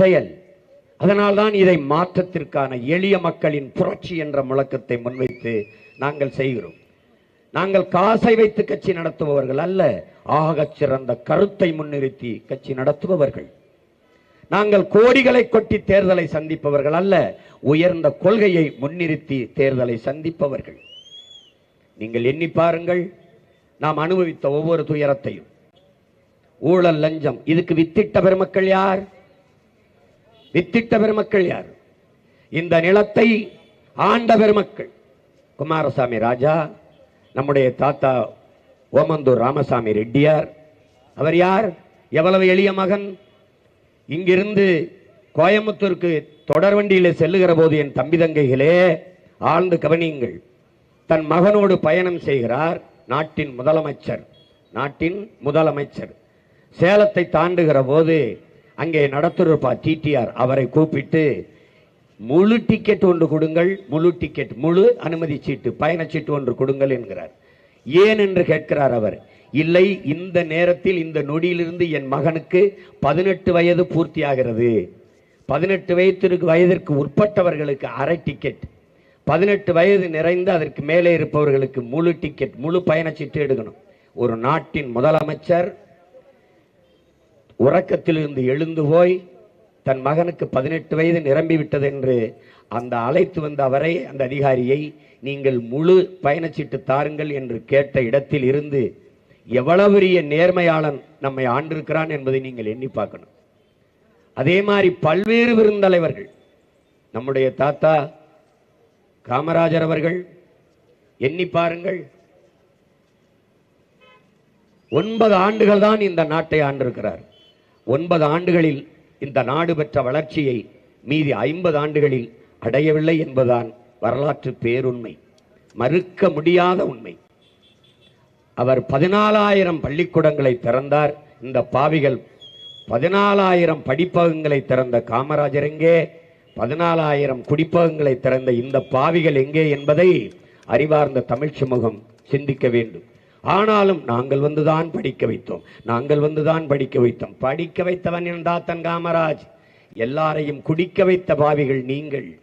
செயல். அதனால்தான் இதை மாற்றத்திற்கான எளிய மக்களின் புரட்சி என்ற முழக்கத்தை முன்வைத்து நாங்கள் செய்கிறோம். நாங்கள் காசை வைத்து கட்சி நடத்துபவர்கள் அல்ல ஆக சிறந்த கருத்தை முன்னிறுத்தி கட்சி நடத்துபவர்கள். நாங்கள் கோடிகளை கொட்டி தேர்தலை சந்திப்பவர்கள் அல்ல உயர்ந்த கொள்கையை முன்னிறுத்தி தேர்தலை சந்திப்பவர்கள். நீங்கள் எண்ணி பாருங்கள் நாம் அனுபவித்த ஒவ்வொரு துயரத்தையும். ஊழல் லஞ்சம் இதுக்கு வித்திட்ட பெருமக்கள் யார்? வித்திட்ட பெருமக்கள் யார்? இந்த நிலத்தை ஆண்ட பெருமக்கள். குமாரசாமி ராஜா நம்முடைய தாத்தா ஓமந்தூர் ராமசாமி ரெட்டியார் அவர் யார்? எவ்வளவு எளிய மகன்? இங்கிருந்து கோயம்புத்தூருக்கு தொடர் வண்டியில் செல்லுகிற போது என் தம்பி தங்கைகளே ஆழ்ந்து கவனியுங்கள். தன் மகனோடு பயணம் செய்கிறார் நாட்டின் முதலமைச்சர். நாட்டின் முதலமைச்சர். சேலத்தை தாண்டுகிற போது அங்கே நடத்துருப்பா டிடிஆர் அவரை கூப்பிட்டு முழு டிக்கெட் ஒன்று கொடுங்கள் முழு டிக்கெட் முழு அனுமதி சீட்டு பயணச்சீட்டு ஒன்று கொடுங்கள் என்கிறார். ஏன்? என்று கேட்கிறார் அவர். இல்லை இந்த நேரத்தில் இந்த நொடியிலிருந்து என் மகனுக்கு பதினெட்டு வயது பூர்த்தியாகிறது. பதினெட்டு வயதிற்கு வயதிற்கு உட்பட்டவர்களுக்கு அரை டிக்கெட் பதினெட்டு வயது நிறைந்து அதற்கு மேலே இருப்பவர்களுக்கு முழு டிக்கெட் முழு பயணச்சீட்டு எடுக்கணும். ஒரு நாட்டின் முதலமைச்சர் உறக்கத்திலிருந்து எழுந்து போய் தன் மகனுக்கு பதினெட்டு வயது நிரம்பி விட்டது என்று அந்த அழைத்து வந்த அவரை அந்த அதிகாரியை நீங்கள் முழு பயணச்சீட்டு தாருங்கள் என்று கேட்ட இடத்தில் இருந்து எவ்வளவு பெரிய நேர்மையாளன் நம்மை ஆண்டிருக்கிறான் என்பதை நீங்கள் எண்ணி பார்க்கணும். அதே மாதிரி பல்வேறு விருந்தலைவர்கள் நம்முடைய தாத்தா காமராஜர் அவர்கள் எண்ணி பாருங்கள். ஒன்பது ஆண்டுகள் தான் இந்த நாட்டை ஆண்டிருக்கிறார். ஒன்பது ஆண்டுகளில் இந்த நாடு பெற்ற வளர்ச்சியை மீதி ஐம்பது ஆண்டுகளில் அடையவில்லை என்பதுதான் வரலாற்று பேருண்மை. மறுக்க முடியாத உண்மை. அவர் பதினாலாயிரம் பள்ளிக்கூடங்களை திறந்தார். இந்த பாவிகள் பதினாலாயிரம் படிப்பகங்களை திறந்த காமராஜர் எங்கே? பதினாலாயிரம் குடிப்பகங்களை திறந்த இந்த பாவிகள் எங்கே என்பதை அறிவார்ந்த தமிழ் சமூகம் சிந்திக்க வேண்டும். ஆனாலும் நாங்கள் வந்துதான் படிக்க வைத்தோம். நாங்கள் வந்துதான் படிக்க வைத்தோம். படிக்க வைத்தவன் என்றா தன் காமராஜ். எல்லாரையும் குடிக்க வைத்த பாவிகள் நீங்கள்.